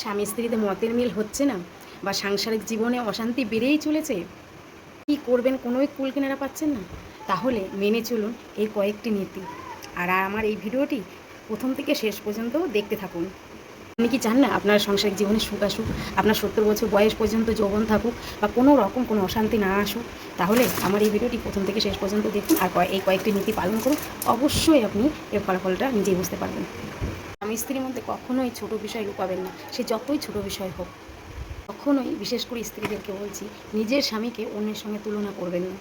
স্বামী স্ত্রীতে মতের মিল হচ্ছে না বা সাংসারিক জীবনে অশান্তি বেড়েই চলেছে, কি করবেন কোনোই কুল কিনারা পাচ্ছেন না। তাহলে মেনে চলুন এই কয়েকটি নীতি। আর আমার এই ভিডিওটি প্রথম থেকে শেষ পর্যন্ত দেখতে থাকুন। আপনি কি চান না আপনার সাংসারিক জীবনে সুখ আসুক, আপনার সত্তর বছর বয়স পর্যন্ত যৌবন থাকুক বা কোনো রকম কোনো অশান্তি না আসুক? তাহলে আমার এই ভিডিওটি প্রথম থেকে শেষ পর্যন্ত দেখুন আর এই কয়েকটি নীতি পালন করুন। অবশ্যই আপনি এর ফলাফলটা নিজেই বুঝতে পারবেন। স্বামী স্ত্রীর মধ্যে কখনোই ছোট বিষয় লুকাবেন না। সে যতই ছোট বিষয় হোক। কখনোই, বিশেষ করে স্ত্রীদেরকে বলছি, নিজের স্বামীকে অন্যের সঙ্গে তুলনা করবেন না।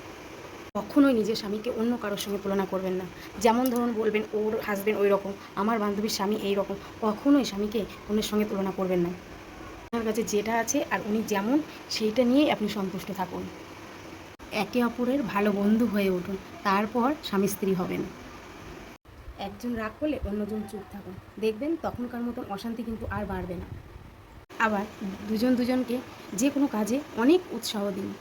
কখনোই নিজের স্বামীকে অন্য কারোর সঙ্গে তুলনা করবেন না। যেমন ধরুন বলবেন, ওর হাজবেন্ড ওই রকম আমার বান্ধবীর স্বামী এই রকম কখনোই স্বামীকে অন্যের সঙ্গে তুলনা করবেন না। আপনার কাছে যেটা আছে আর উনি যেমন, সেইটা নিয়েই আপনি সন্তুষ্ট থাকুন। একে অপরের ভালো বন্ধু হয়ে উঠুন। তারপর স্বামী স্ত্রী হবেন। একজন রাগ করলে অন্যজন চুপ থাকুন। দেখবেন তখনকার মতন অশান্তি কিন্তু আর বাড়বে না। আবার দুজন দুজনকে যে কোনো কাজে অনেক উৎসাহ দিন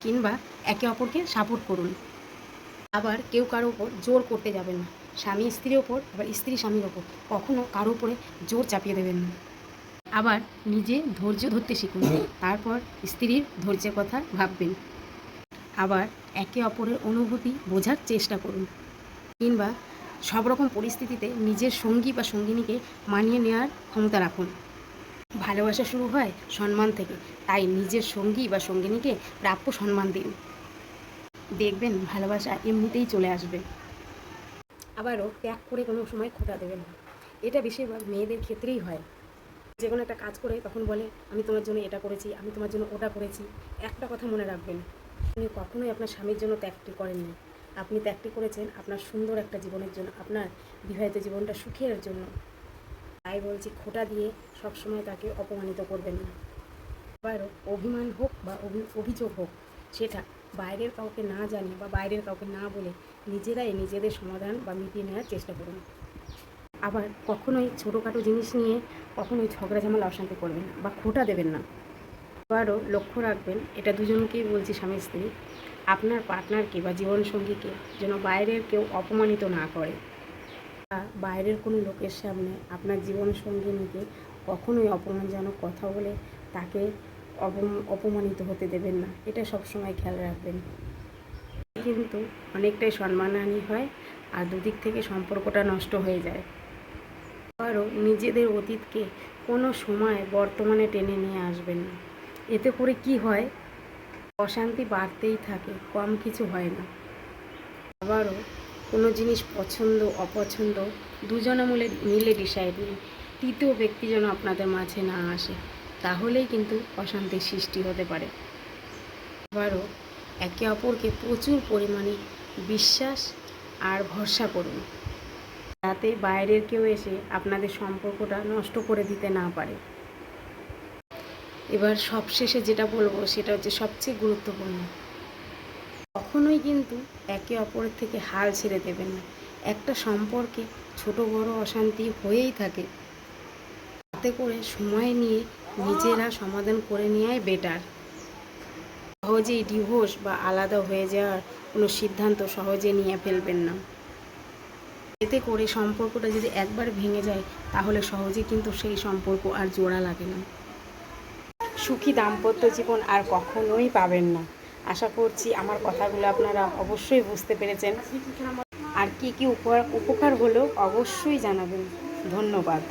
কিংবা একে অপরকে সাপোর্ট করুন। আবার কেউ কারও ওপর জোর করতে যাবেন না। স্বামী স্ত্রীর ওপর আবার স্ত্রী স্বামীর ওপর কখনও কারও উপরে জোর চাপিয়ে দেবেন না। আবার নিজে ধৈর্য ধরতে শিখুন। তারপর স্ত্রীর ধৈর্যের কথা ভাববেন। আবার একে অপরের অনুভূতি বোঝার চেষ্টা করুন। কিংবা সব রকম পরিস্থিতিতে নিজের সঙ্গী বা সঙ্গিনীকে মানিয়ে নেওয়ার ক্ষমতা রাখুন। ভালোবাসা শুরু হয় সম্মান থেকে, তাই নিজের সঙ্গী বা সঙ্গিনীকে প্রাপ্য সম্মান দিন। দেখবেন ভালোবাসা এমনিতেই চলে আসবে। আবারও ত্যাগ করে কোনো সময় খোঁটা দেবেন না। এটা বেশিরভাগ মেয়েদের ক্ষেত্রেই হয়। যে কোনো একটা কাজ করে তখন বলে, আমি তোমার জন্য এটা করেছি, আমি তোমার জন্য ওটা করেছি। একটা কথা মনে রাখবেন। আপনি কখনোই আপনার স্বামীর জন্য ত্যাগটি করেননি। আপনি ত্যাগটি করেছেন আপনার সুন্দর একটা জীবনের জন্য, আপনার বিবাহিত জীবনটা সুখের জন্য। তাই বলছি, খোটা দিয়ে সবসময় তাকে অপমানিত করবেন না। আবারও অভিমান হোক বা অভি- অভিযোগ হোক, সেটা বাইরের কাউকে না জানিয়ে বা বাইরের কাউকে না বলে নিজেরাই নিজেদের সমাধান বা মিটিয়ে নেওয়ার চেষ্টা করুন। আবার কখনোই ছোটোখাটো জিনিস নিয়ে কখনোই ঝগড়া ঝামেলা অশান্তি করবেন না বা খোটা দেবেন না। আবারও লক্ষ্য রাখবেন, এটা দুজনকেই বলছি স্বামী স্ত্রী, আপনার পার্টনারকে বা জীবনসঙ্গীকে যেন বাইরের কেউ অপমানিত না করে। বাইরের কোনো লোকের সামনে আপনার জীবনসঙ্গিনীকে কখনোই অপমানজনক কথা বলে তাকে অপম- অপমানিত হতে দেবেন না, এটা সবসময় খেয়াল রাখবেন। কিন্তু অনেকটাই সম্মানহানি হয় আর দুদিক থেকে সম্পর্কটা নষ্ট হয়ে যায়। আবারও নিজেদের অতীতকে কোনো সময় বর্তমানে টেনে নিয়ে আসবেন না। এতে করে কি হয়? অশান্তি বাড়তেই থাকে, কম কিছু হয় না। আবারও কোনো জিনিস পছন্দ, অপছন্দ, দুজনে মিলে মিলে ডিসাইড নিন তৃতীয় ব্যক্তি যেন আপনাদের মাঝে না আসে, তাহলেই কিন্তু অশান্তির সৃষ্টি হতে পারে। আবারও একে অপরকে প্রচুর পরিমাণে বিশ্বাস আর ভরসা করুন, যাতে বাইরের কেউ এসে আপনাদের সম্পর্কটা নষ্ট করে দিতে না পারে। এবার সবশেষে যেটা বলব সেটা হচ্ছে সবচেয়ে গুরুত্বপূর্ণ। কখনোই কিন্তু একে অপরের থেকে হাল ছেড়ে দেবেন না। একটা সম্পর্কে ছোট বড় অশান্তি হয়েই থাকে। তাতে করে সময় নিয়ে নিজেরা সমাধান করে নেওয়াই বেটার সহজেই ডিভোর্স বা আলাদা হয়ে যাওয়ার কোনো সিদ্ধান্ত সহজে নিয়ে ফেলবেন না। এতে করে সম্পর্কটা যদি একবার ভেঙে যায়, তাহলে সহজে কিন্তু সেই সম্পর্ক আর জোড়া লাগে না। সুখী দাম্পত্য জীবন আর কখনোই পাবেন না। আশা করছি আমার কথাগুলো আপনারা অবশ্যই বুঝতে পেরেছেন। আর কি কি উপকার উপকার হলো অবশ্যই জানাবেন। ধন্যবাদ।